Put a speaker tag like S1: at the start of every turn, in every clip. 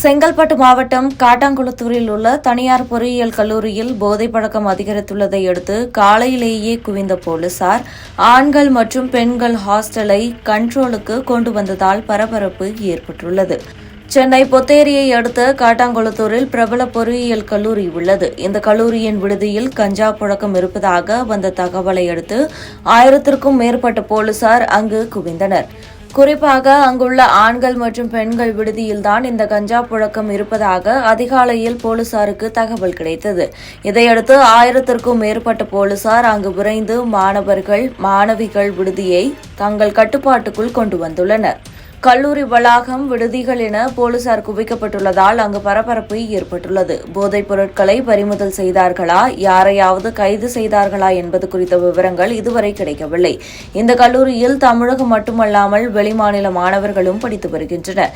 S1: செங்கல்பட்டு மாவட்டம் காட்டாங்குளத்தூரில் உள்ள தனியார் பொறியியல் கல்லூரியில் போதை பழக்கம் அதிகரித்துள்ளதை அடுத்து காலையிலேயே குவிந்த போலீசார் ஆண்கள் மற்றும் பெண்கள் ஹாஸ்டலை கண்ட்ரோலுக்கு கொண்டு வந்ததால் பரபரப்பு ஏற்பட்டுள்ளது. சென்னை பொத்தேரியை அடுத்த காட்டாங்குளத்தூரில் பிரபல பொறியியல் கல்லூரி உள்ளது. இந்த கல்லூரியின் விடுதியில் கஞ்சா புழக்கம் இருப்பதாக வந்த தகவலை அடுத்து ஆயிரத்திற்கும் மேற்பட்ட போலீசார் அங்கு குவிந்தனர். குறிப்பாக அங்குள்ள ஆண்கள் மற்றும் பெண்கள் விடுதியில்தான் இந்த கஞ்சா புழக்கம் இருப்பதாக அதிகாலையில் போலீசாருக்கு தகவல் கிடைத்தது. இதையடுத்து ஆயிரத்திற்கும் மேற்பட்ட போலீசார் அங்கு விரைந்து மாணவர்கள் மாணவிகள் விடுதியை தங்கள் கட்டுப்பாட்டுக்குள் கொண்டு வந்துள்ளனர். கல்லூரி வளாகம் விடுதிகள் என போலீசார் குவிக்கப்பட்டுள்ளதால் அங்கு பரபரப்பு ஏற்பட்டுள்ளது. போதைப் பொருட்களை பறிமுதல் செய்தார்களா? யாரையாவது கைது செய்தார்களா என்பது குறித்த விவரங்கள் இதுவரை கிடைக்கவில்லை. இந்த கல்லூரியில் தமிழகம் மட்டுமல்லாமல் வெளிமாநில மாணவர்களும் படித்து வருகின்றனர்.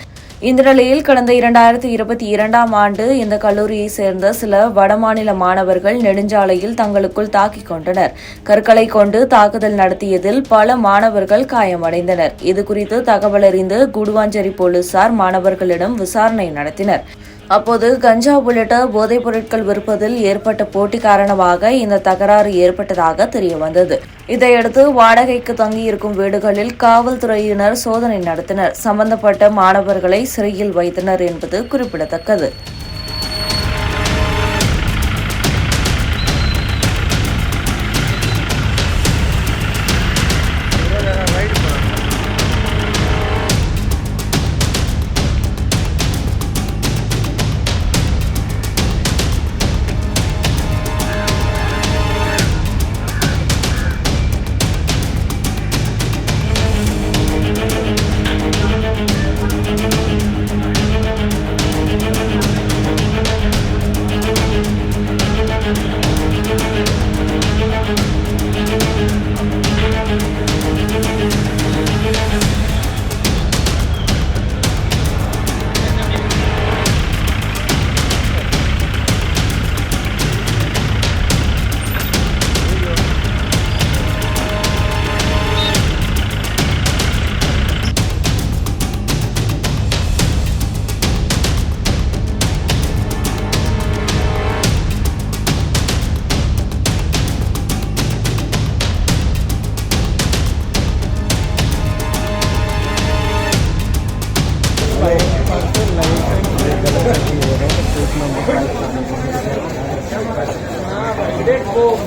S1: இந்த நிலையில் கடந்த இரண்டாயிரத்தி இருபத்தி இரண்டாம் ஆண்டு இந்த கல்லூரியை சேர்ந்த சில வடமாநில மாணவர்கள் நெடுஞ்சாலையில் தங்களுக்குள் தாக்கிக் கொண்டனர். கற்களை கொண்டு தாக்குதல் நடத்தியதில் பல மாணவர்கள் காயமடைந்தனர். இதுகுறித்து தகவலறிந்து குடுவாஞ்சேரி போலீசார் மாணவர்களிடம் விசாரணை நடத்தினர். அப்போது கஞ்சா உள்ளிட்ட போதைப் பொருட்கள் விற்பதில் ஏற்பட்ட போட்டி காரணமாக இந்த தகராறு ஏற்பட்டதாக தெரியவந்தது இதையடுத்து வாடகைக்கு தங்கியிருக்கும் வீடுகளில் காவல்துறையினர் சோதனை நடத்தினர். சம்பந்தப்பட்ட மாணவர்களை சிறையில் வைத்தனர் என்பது குறிப்பிடத்தக்கது.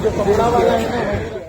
S1: कितना